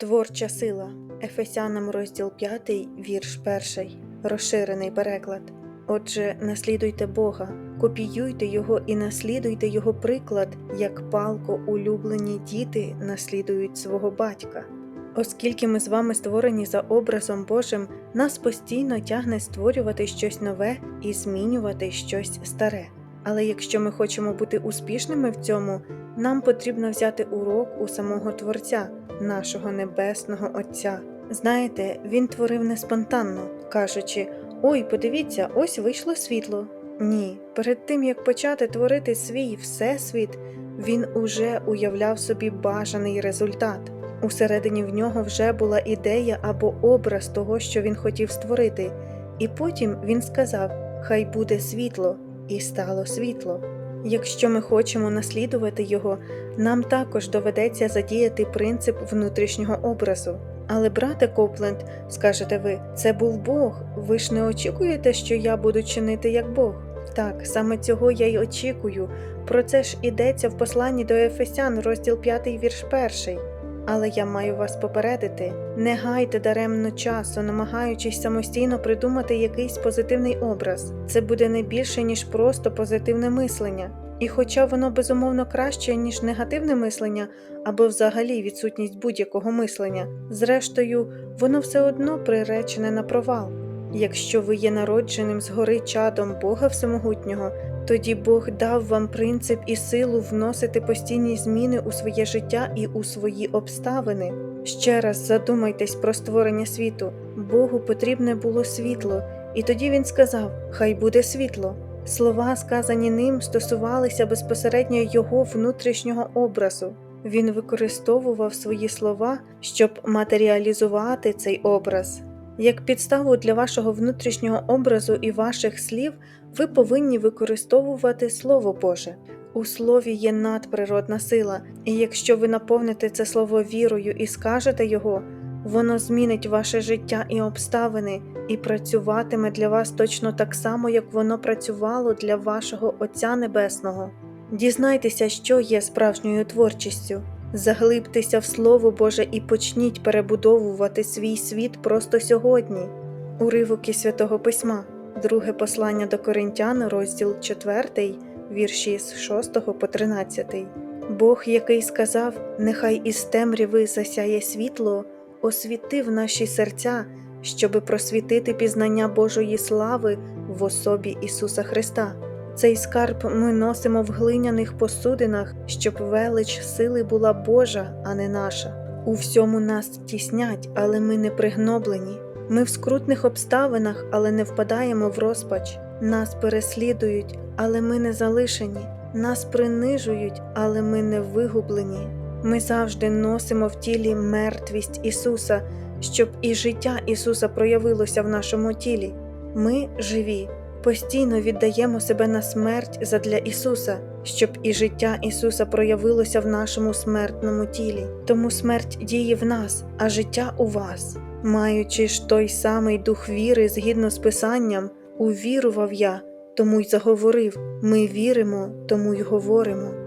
Творча сила. Ефесянам розділ 5, вірш 1. Розширений переклад. Отже, наслідуйте Бога, копіюйте Його і наслідуйте Його приклад, як палко улюблені діти наслідують свого батька. Оскільки ми з вами створені за образом Божим, нас постійно тягне створювати щось нове і змінювати щось старе. Але якщо ми хочемо бути успішними в цьому, нам потрібно взяти урок у самого Творця, нашого Небесного Отця. Знаєте, він творив не спонтанно, кажучи: Ой, подивіться, ось вийшло світло. Ні, перед тим як почати творити свій всесвіт, він уже уявляв собі бажаний результат. Усередині в нього вже була ідея або образ того, що він хотів створити, і потім він сказав: Хай буде світло, і стало світло. Якщо ми хочемо наслідувати його, нам також доведеться задіяти принцип внутрішнього образу. Але, брате Копленд, скажете ви, це був Бог. Ви ж не очікуєте, що я буду чинити як Бог? Так, саме цього я й очікую. Про це ж ідеться в посланні до Ефесян, розділ 5, вірш 1. Але я маю вас попередити: не гайте даремно часу, намагаючись самостійно придумати якийсь позитивний образ. Це буде не більше, ніж просто позитивне мислення. І хоча воно безумовно краще, ніж негативне мислення або взагалі відсутність будь-якого мислення, зрештою, воно все одно приречене на провал. Якщо ви є народженим згори чадом Бога Всемогутнього, тоді Бог дав вам принцип і силу вносити постійні зміни у своє життя і у свої обставини. Ще раз задумайтесь про створення світу. Богу потрібне було світло, і тоді він сказав: Хай буде світло. Слова, сказані ним, стосувалися безпосередньо його внутрішнього образу. Він використовував свої слова, щоб матеріалізувати цей образ. Як підставу для вашого внутрішнього образу і ваших слів, ви повинні використовувати Слово Боже. У слові є надприродна сила, і якщо ви наповните це слово вірою і скажете його, воно змінить ваше життя і обставини і працюватиме для вас точно так само, як воно працювало для вашого Отця Небесного. Дізнайтеся, що є справжньою творчістю. Заглибтеся в Слово Боже і почніть перебудовувати свій світ просто сьогодні. Уривок із Святого Письма, друге послання до Коринтян, розділ 4, вірші з 6 по 13. Бог, який сказав: Нехай із темряви засяє світло, освітив наші серця, щоби просвітити пізнання Божої слави в особі Ісуса Христа. Цей скарб ми носимо в глиняних посудинах, щоб велич сили була Божа, а не наша. У всьому нас тіснять, але ми не пригноблені. Ми в скрутних обставинах, але не впадаємо в розпач. Нас переслідують, але ми не залишені. Нас принижують, але ми не вигублені. Ми завжди носимо в тілі мертвість Ісуса, щоб і життя Ісуса проявилося в нашому тілі. Ми живі постійно віддаємо себе на смерть задля Ісуса, щоб і життя Ісуса проявилося в нашому смертному тілі. Тому смерть діє в нас, а життя у вас. Маючи ж той самий дух віри згідно з Писанням, увірував я, тому й заговорив. Ми віримо, тому й говоримо.